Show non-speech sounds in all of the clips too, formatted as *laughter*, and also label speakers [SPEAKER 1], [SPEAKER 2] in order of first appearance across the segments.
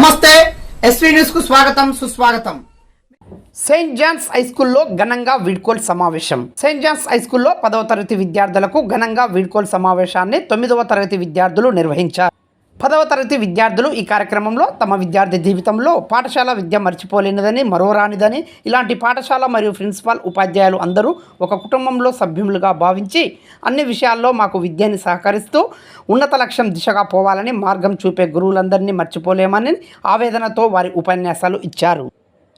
[SPEAKER 1] నమస్తే ఎస్వీ న్యూస్కు స్వాగతం సుస్వాగతం.
[SPEAKER 2] సెయింట్ జాన్స్ హై స్కూల్లో ఘనంగా వీడ్కోల్ సమావేశం. సెయింట్ జాన్స్ హై స్కూల్లో పదవ తరగతి విద్యార్థులకు ఘనంగా వీడ్కోల్ సమావేశాన్ని తొమ్మిదవ తరగతి విద్యార్థులు నిర్వహించారు. పదవ తరగతి విద్యార్థులు ఈ కార్యక్రమంలో తమ విద్యార్థి జీవితంలో పాఠశాల విద్య మర్చిపోలేనిదని మరోరానిదని ఇలాంటి పాఠశాల మరియు ప్రిన్సిపాల్ ఉపాధ్యాయులు అందరూ ఒక కుటుంబంలో సభ్యులుగా భావించి అన్ని విషయాల్లో మాకు విద్యని సహకరిస్తూ ఉన్నత లక్ష్యం దిశగా పోవాలని మార్గం చూపే గురువులందరినీ మర్చిపోలేమని ఆవేదనతో వారి ఉపన్యాసాలు ఇచ్చారు.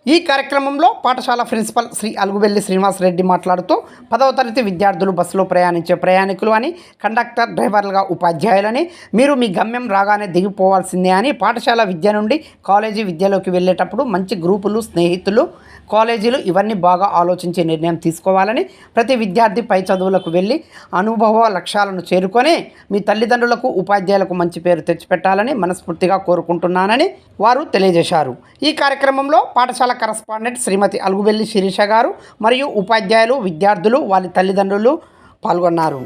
[SPEAKER 2] ఈ కార్యక్రమంలో పాఠశాల ప్రిన్సిపల్ శ్రీ అలుగుబెల్లి శ్రీనివాసరెడ్డి మాట్లాడుతూ పదవ తరగతి విద్యార్థులు బస్సులో ప్రయాణించే ప్రయాణికులు అని కండక్టర్ డ్రైవర్లుగా ఉపాధ్యాయులని మీరు మీ గమ్యం రాగానే దిగిపోవాల్సిందే అని పాఠశాల విద్య నుండి కాలేజీ విద్యలోకి వెళ్ళేటప్పుడు మంచి గ్రూపులు స్నేహితులు కాలేజీలు ఇవన్నీ బాగా ఆలోచించే నిర్ణయం తీసుకోవాలని ప్రతి విద్యార్థి పై చదువులకు వెళ్ళి అనుభవ లక్ష్యాలను చేరుకొని మీ తల్లిదండ్రులకు ఉపాధ్యాయులకు మంచి పేరు తెచ్చిపెట్టాలని మనస్ఫూర్తిగా కోరుకుంటున్నానని వారు తెలియజేశారు. ఈ కార్యక్రమంలో పాఠశాల కరస్పాండెంట్ శ్రీమతి అలుగుబెల్లి శిరీష గారు మరియు ఉపాధ్యాయులు విద్యార్థులు వారి తల్లిదండ్రులు పాల్గొన్నారు.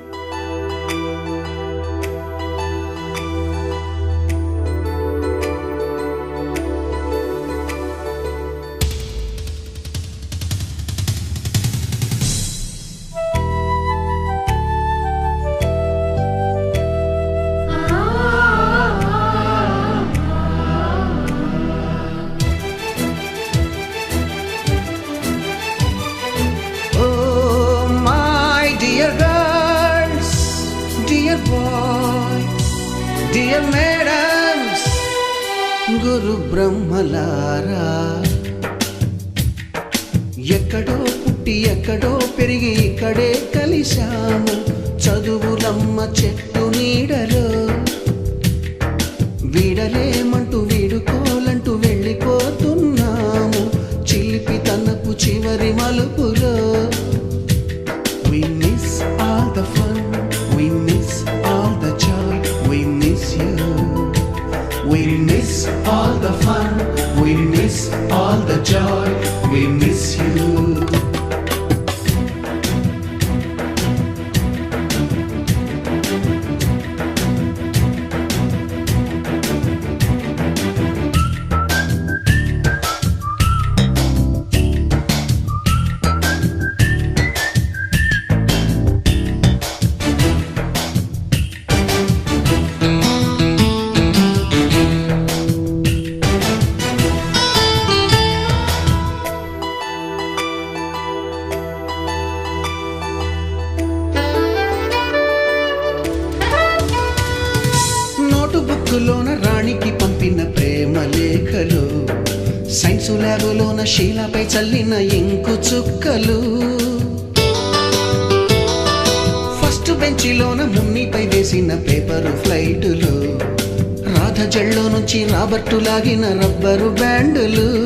[SPEAKER 3] ఇక్కడే కలిశాము చదువులమ్మ చెట్టు నీడలో వీడలేమంటూ వీడుకోలంటూ వెళ్ళిపోతున్నాము చిలిపి తనపు చివరి మలుపులో We miss all the fun, we miss all the joy, we miss you. We miss all the fun, we miss all the joy, we miss you. చేతిలోన శీలపై చల్లిన ఇంకు చుక్కలు. ఫస్ట్ బెంచిలోన మున్నిపై వేసిన పేపరు ఫ్లైటులు. రాధ జల్లో నుంచి రాబర్టు లాగిన రబ్బరు బ్యాండులు.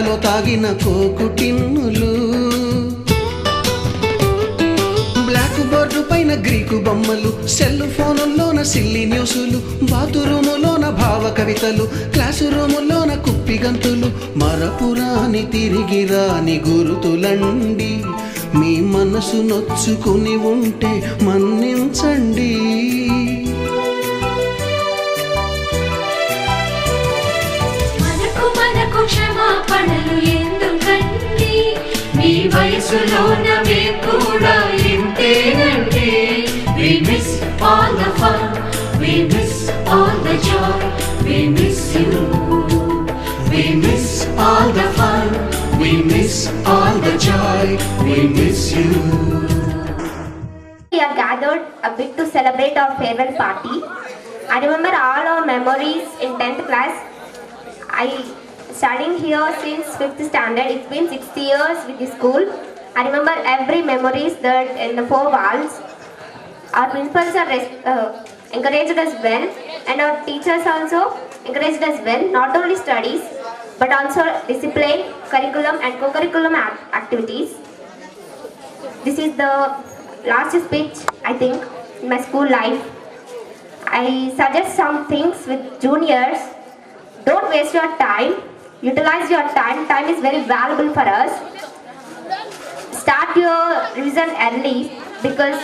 [SPEAKER 3] కస్తూరి తాగిన కోకుటిన్నులు black board పైన Greek బొమ్మలు cell ఫోనుల్లోన సిల్లి న్యూసులు బాతురూములోన భావ కవితలు క్లాసు రూములోన కుప్పి గంతులు మరపురాని తిరిగి రాని గురుతులండి. మీ మనసు నొచ్చుకుని ఉంటే మన్నించండి.
[SPEAKER 4] వయసులోన మేము కూడా ఇంతేనండి We miss all the fun, we miss all the joy, we miss you.
[SPEAKER 3] We miss all the fun, we miss all the joy, we miss you.
[SPEAKER 5] We have gathered a bit to celebrate our farewell party. I remember all our memories in 10th class. I studying here since 5th standard. It's been 60 years with the school. I remember every memories that in the four walls. Our principals are uh, encouraged us well, and our teachers also encouraged us well. Not only studies, but also discipline, curriculum, and co-curriculum activities. This is the last speech, I think, in my school life. I suggest some things with juniors. Don't waste your time. Utilize your time. Time is very valuable for us. Start your revision early because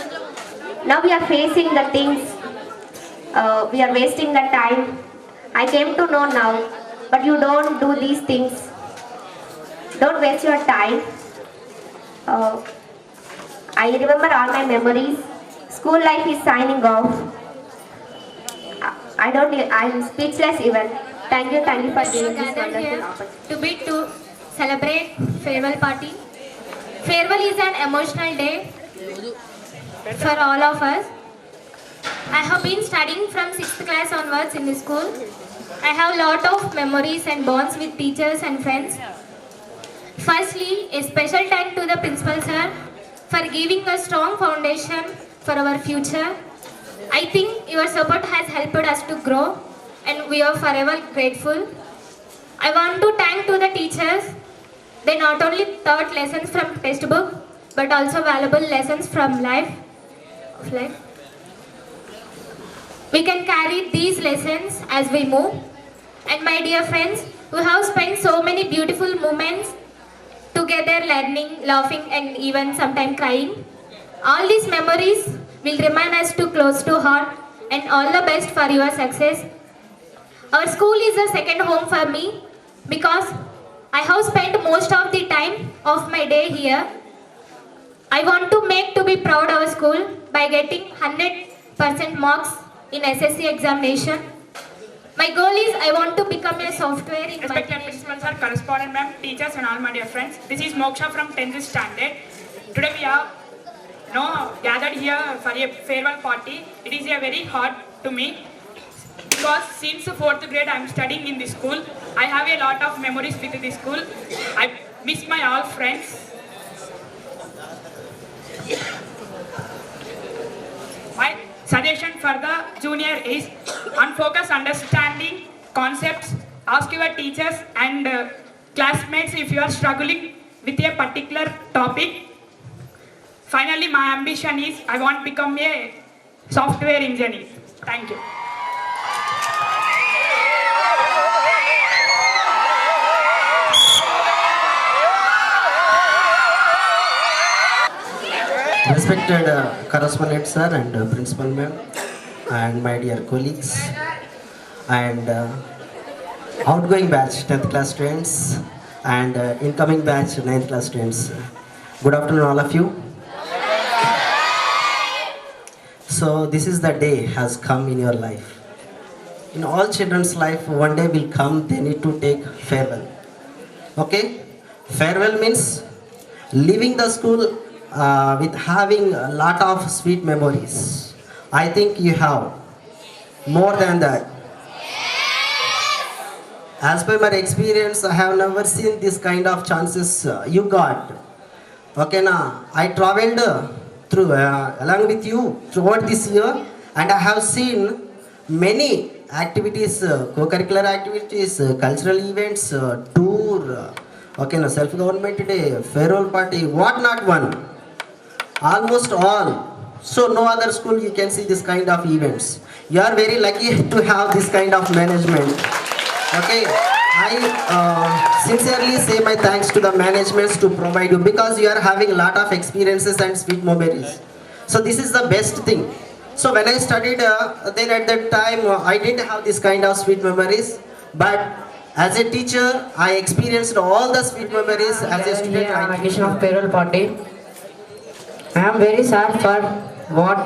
[SPEAKER 5] now we are facing the things. Uh, we are wasting the time. I came to know now, but you don't do these things. Don't waste your time. Uh, I remember all my memories. School life is signing off. I don't, i'm speechless even. Thank you, thank you for giving this wonderful opportunity.
[SPEAKER 6] to be to celebrate farewell party. Farewell is an emotional day for all of us. I have been studying from 6th class onwards in the school. I have a lot of memories and bonds with teachers and friends. Firstly, a special thank to the principal sir for giving a strong foundation for our future. I think your support has helped us to grow and we are forever grateful. I want to thank to the teachers. They not only taught lessons from textbook but also valuable lessons from life. Of life. We can carry these lessons as we move. And my dear friends, we have spent so many beautiful moments together learning, laughing and even sometimes crying. All these memories will remain us too close to heart and all the best for your success. Our school is a second home for me because I have spent most of the time of my day here. I want to make to be proud our school by getting 100% marks in SSC examination. My goal is I want to become a software in
[SPEAKER 7] Respected principal sir, correspondent ma'am, teachers and all my dear friends. This is Moksha from 10th standard. Today we are no, gathered here for a farewell party. It is a very hard to me because since fourth grade I am studying in this school. I have a lot of memories with this school. I miss my all friends. My suggestion for the junior is unfocused understanding concepts. Ask your teachers and uh, classmates if you are struggling with a particular topic. Finally, my ambition is I want to become a software engineer. Thank you.
[SPEAKER 8] Respected uh, correspondent sir and uh, principal ma'am and my dear colleagues and uh, outgoing batch 10th class students and uh, incoming batch 9th class students. Good afternoon all of you. So this is the day has come in your life. In all children's life one day will come they need to take farewell. Okay? Farewell means leaving the school uh, with having a lot of sweet memories. I think you have more than that. as per my experience, I have never seen this kind of chances uh, you got. Okay, now I traveled uh, through uh, along with you throughout this year, and I have seen many activities, uh, co-curricular activities, uh, cultural events, uh, tour. Uh, okay, self-government day, farewell party, what not one almost all. So no other school you can see this kind of events. You are very lucky *laughs* to have this kind of management. Okay? I uh, sincerely say my thanks to the managements to provide you because you are having a lot of experiences and sweet memories. So this is the best thing. So when i studied uh, then at that time uh, i didn't have this kind of sweet memories. But as a teacher i experienced all the sweet memories as a student I-
[SPEAKER 9] occasion of payroll party. I am very sad for what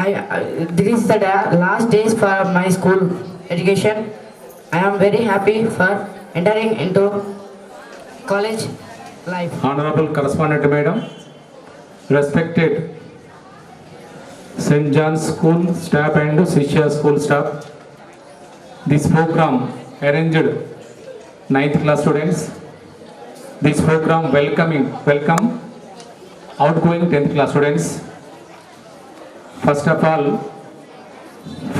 [SPEAKER 9] I, I this is the last days for my school education. I am very happy for entering into college life.
[SPEAKER 10] Honorable Correspondent Madam, respected St. John's School staff and Shishya School staff, this program arranged ninth class students. This program welcoming, welcome outgoing 10th class students. First of all,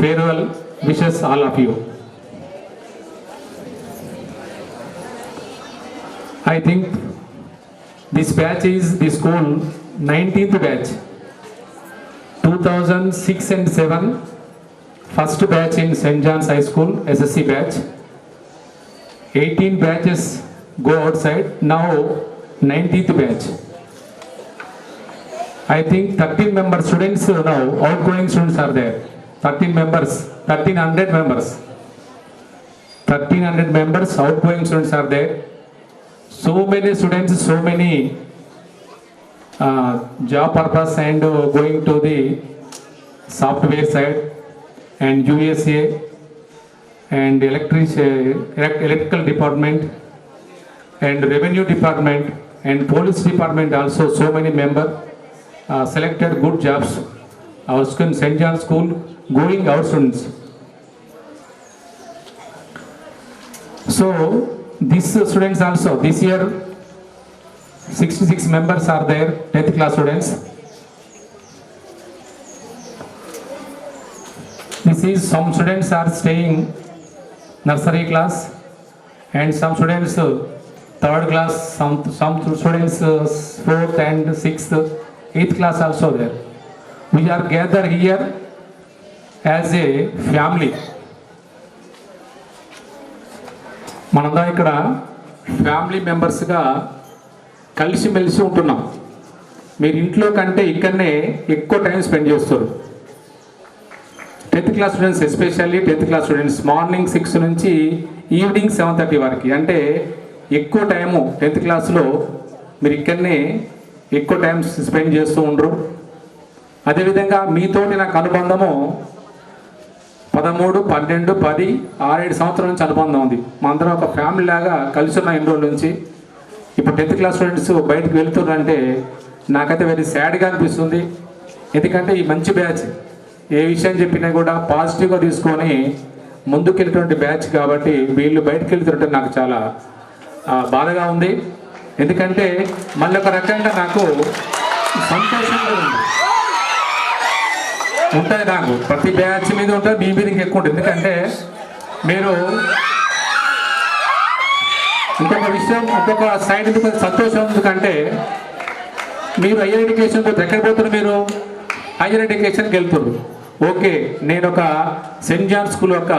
[SPEAKER 10] farewell wishes all of you. I think this batch is the school 19th batch. 2006 and 7, first batch in St. John's High School, SSC batch. 18 batches go outside, now 19th batch. I think 13 member students now, outgoing students are there. 13 members, 1300 members. 1300 members, outgoing students are there. So many students, so many uh, job purpose and uh, going to the software side and USA and electric, uh, electrical department and revenue department and police department also so many member uh, selected good jobs. Our school, St. John School, going our students. So these students also this year 66 members are there 10th class students. This is some students are staying nursery class and some students uh, third class, some some students uh, fourth and sixth, eighth class also there. We are gathered here as a family. మనందా ఇక్కడ family మెంబర్స్గా కలిసిమెలిసి ఉంటున్నాం మీరు ఇంట్లో కంటే ఇక్కడనే ఎక్కువ time spend చేస్తారు tenth class students especially tenth class students morning six నుంచి ఈవినింగ్ సెవెన్ థర్టీ వరకు అంటే ఎక్కువ టైము టెన్త్ క్లాస్లో మీరు ఇక్కడనే ఎక్కువ టైం స్పెండ్ చేస్తూ ఉండరు. అదేవిధంగా మీతోటి నాకు అనుబంధము పదమూడు పన్నెండు పది ఆరేడు సంవత్సరాల నుంచి అనుబంధం ఉంది. మా అందరం ఒక ఫ్యామిలీ లాగా కలిసి ఉన్న ఎన్ని రోజుల నుంచి. ఇప్పుడు టెన్త్ క్లాస్ స్టూడెంట్స్ బయటకు వెళ్తున్నారంటే నాకైతే వెరీ సాడ్గా అనిపిస్తుంది. ఎందుకంటే ఈ మంచి బ్యాచ్ ఏ విషయం చెప్పినా కూడా పాజిటివ్గా తీసుకొని ముందుకెళ్ళినటువంటి బ్యాచ్ కాబట్టి వీళ్ళు బయటకు వెళ్తుంటే నాకు చాలా బాధగా ఉంది. ఎందుకంటే మళ్ళీ ఒక రకంగా నాకు సంతోషంగా ఉంది. ఉంటుంది నాకు. ప్రతి బ్యాచ్ మీద ఉంటుంది మీ మీద ఇంకా ఎక్కువ ఉంటుంది. ఎందుకంటే మీరు ఇంకొక విషయం ఇంకొక సైడ్ సంతోషం ఎందుకంటే మీరు హయ్యర్ ఎడ్యుకేషన్తో ఎక్కడ పోతున్నారు మీరు హయ్యర్ ఎడ్యుకేషన్కి వెళ్తున్నారు. ఓకే నేను ఒక సెయింట్ జాన్ స్కూల్ ఒక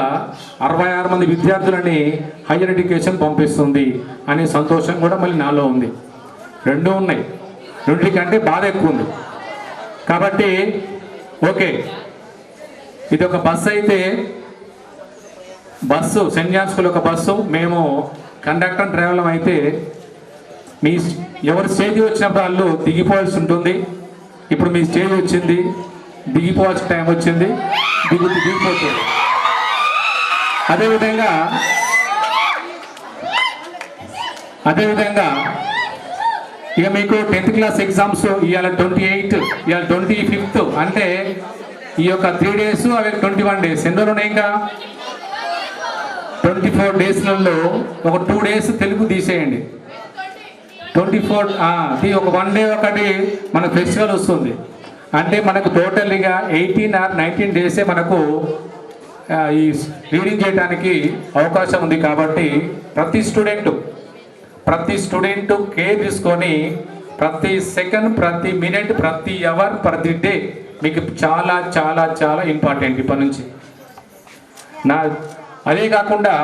[SPEAKER 10] అరవై ఆరు మంది విద్యార్థులని హయ్యర్ ఎడ్యుకేషన్ పంపిస్తుంది అనే సంతోషం కూడా మళ్ళీ నాలో ఉంది. రెండూ ఉన్నాయి. రెండింటికంటే బాధ ఎక్కువ ఉంది కాబట్టి ఓకే ఇది ఒక బస్సు అయితే బస్సు సెయింట్ జాన్ స్కూల్ ఒక బస్సు. మేము కండక్టర్ డ్రైవర్లం అయితే మీ ఎవరు స్టేజ్ వచ్చినప్పుడు వాళ్ళు దిగిపోవాల్సి ఉంటుంది. ఇప్పుడు మీ స్టేజ్ వచ్చింది. దిగిపోవాల్సిన టైం వచ్చింది. దిగు దిగిపోతుంది అదేవిధంగా అదేవిధంగా ఇక మీకు టెన్త్ క్లాస్ ఎగ్జామ్స్ ఇవాళ ట్వంటీ ఎయిత్ ఇవాళ ట్వంటీ ఫిఫ్త్ అంటే ఈ యొక్క త్రీ డేస్ అవి ట్వంటీ వన్ డేస్. ఎన్ని రోజులు ఉన్నాయి ఇంకా? ట్వంటీ ఫోర్ డేస్లలో ఒక టూ డేస్ తెలుగు తీసేయండి. ట్వంటీ ఫోర్ ఒక వన్ డే ఒకటి మన ఫెస్టివల్ వస్తుంది. అంటే మనకు టోటల్గా ఎయిటీన్ ఆర్ నైన్టీన్ డేసే మనకు ఈ రీడింగ్ చేయడానికి అవకాశం ఉంది కాబట్టి ప్రతి స్టూడెంట్ ప్రతి స్టూడెంట్ కేర్ తీసుకొని ప్రతి సెకండ్ ప్రతి మినిట్ ప్రతి అవర్ ప్రతి డే మీకు చాలా చాలా చాలా ఇంపార్టెంట్ ఇప్పటి నుంచి. నా అదే కాకుండా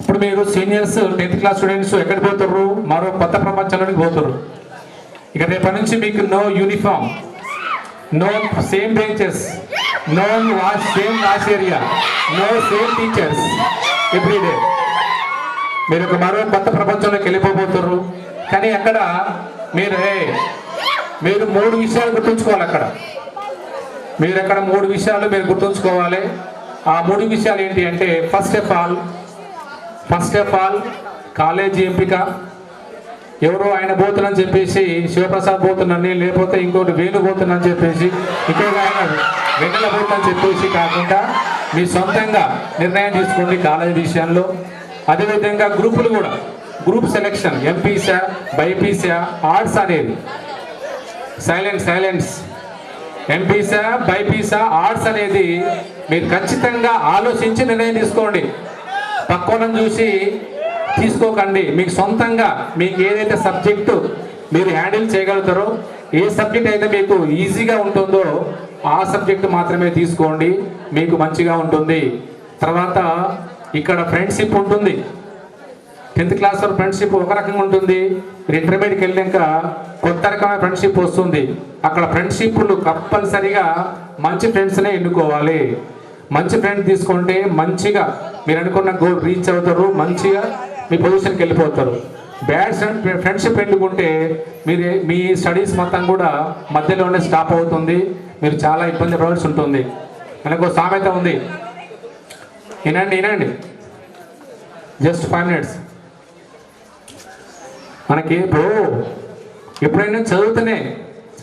[SPEAKER 10] ఇప్పుడు మీరు సీనియర్స్ టెన్త్ క్లాస్ స్టూడెంట్స్ ఎక్కడ పోతుర్రు? మరో కొత్త ప్రపంచంలోకి పోతుర్రు. ఇక రేపటి నుంచి మీకు no uniform. No same benches no wash same wash area no same teachers every day మీరు ఒక మరో కొత్త ప్రపంచంలోకి వెళ్ళిపోబోతున్నారు. కానీ అక్కడ మీరు ఏ, మీరు మూడు విషయాలు గుర్తుంచుకోవాలి అక్కడ. మీరు అక్కడ మూడు విషయాలు మీరు గుర్తుంచుకోవాలి. ఆ మూడు విషయాలు ఏంటి అంటే first of all first of all college ఎంపిక ఎవరో ఆయన పోతున్నని చెప్పేసి శివప్రసాద్ పోతున్నాను లేకపోతే ఇంకోటి వేణు పోతున్నని చెప్పేసి ఇంకొక ఆయన వెన్నెల పోతుందని చెప్పేసి కాకుండా మీ సొంతంగా నిర్ణయం తీసుకోండి కాలేజీ విషయంలో. అదేవిధంగా గ్రూపులు కూడా గ్రూప్ సెలెక్షన్ ఎంపీసా బైపీసా ఆర్ట్స్ అనేది. సైలెన్స్ సైలెన్స్ ఎంపీసా బైపీసా ఆర్ట్స్ అనేది మీరు ఖచ్చితంగా ఆలోచించి నిర్ణయం తీసుకోండి. పక్కన చూసి తీసుకోకండి. మీకు సొంతంగా మీకు ఏదైతే సబ్జెక్టు మీరు హ్యాండిల్ చేయగలుగుతారో ఏ సబ్జెక్ట్ అయితే మీకు ఈజీగా ఉంటుందో ఆ సబ్జెక్ట్ మాత్రమే తీసుకోండి. మీకు మంచిగా ఉంటుంది. తర్వాత ఇక్కడ ఫ్రెండ్షిప్ ఉంటుంది. టెన్త్ క్లాస్ వరకు ఫ్రెండ్షిప్ ఒక రకంగా ఉంటుంది. మీరు ఇంటర్మీడియట్కి వెళ్ళాక కొత్త రకమైన ఫ్రెండ్షిప్ వస్తుంది. అక్కడ ఫ్రెండ్షిప్లు కంపల్సరిగా మంచి ఫ్రెండ్స్నే ఎన్నుకోవాలి. మంచి ఫ్రెండ్ తీసుకుంటే మంచిగా మీరు అనుకున్న గోల్ రీచ్ అవుతారు. మంచిగా మీ పొజిషన్కి వెళ్ళిపోతారు. బ్యాడ్ ఫ్రెండ్షిప్ ఎన్నుకుంటే మీరు మీ స్టడీస్ మొత్తం కూడా మధ్యలోనే స్టాప్ అవుతుంది. మీరు చాలా ఇబ్బంది పడాల్సి ఉంటుంది. మనకు సామెత ఉంది. వినండి వినండి. Just five minutes. మనకి ఇప్పుడు ఎప్పుడైనా చదువుతూనే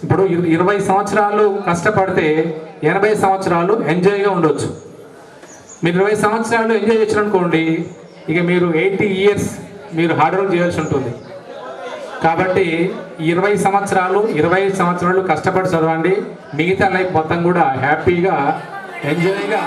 [SPEAKER 10] ఇప్పుడు ఇరవై సంవత్సరాలు కష్టపడితే ఎనభై సంవత్సరాలు ఎంజాయ్గా ఉండొచ్చు. మీరు ఇరవై సంవత్సరాలు ఎంజాయ్ చేశారనుకోండి ఇక మీరు ఎయిటీ ఇయర్స్ మీరు హార్డ్ వర్క్ చేయాల్సి ఉంటుంది. కాబట్టి ఇరవై సంవత్సరాలు ఇరవై సంవత్సరాలు కష్టపడి చదవండి. మిగతా లైఫ్ మొత్తం కూడా హ్యాపీగా ఎంజాయ్గా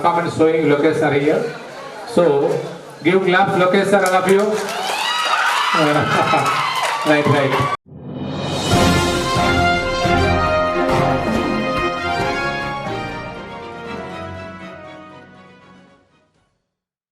[SPEAKER 10] performance showing Lokesh sir here. So give claps Lokesh sir all of you. right, right.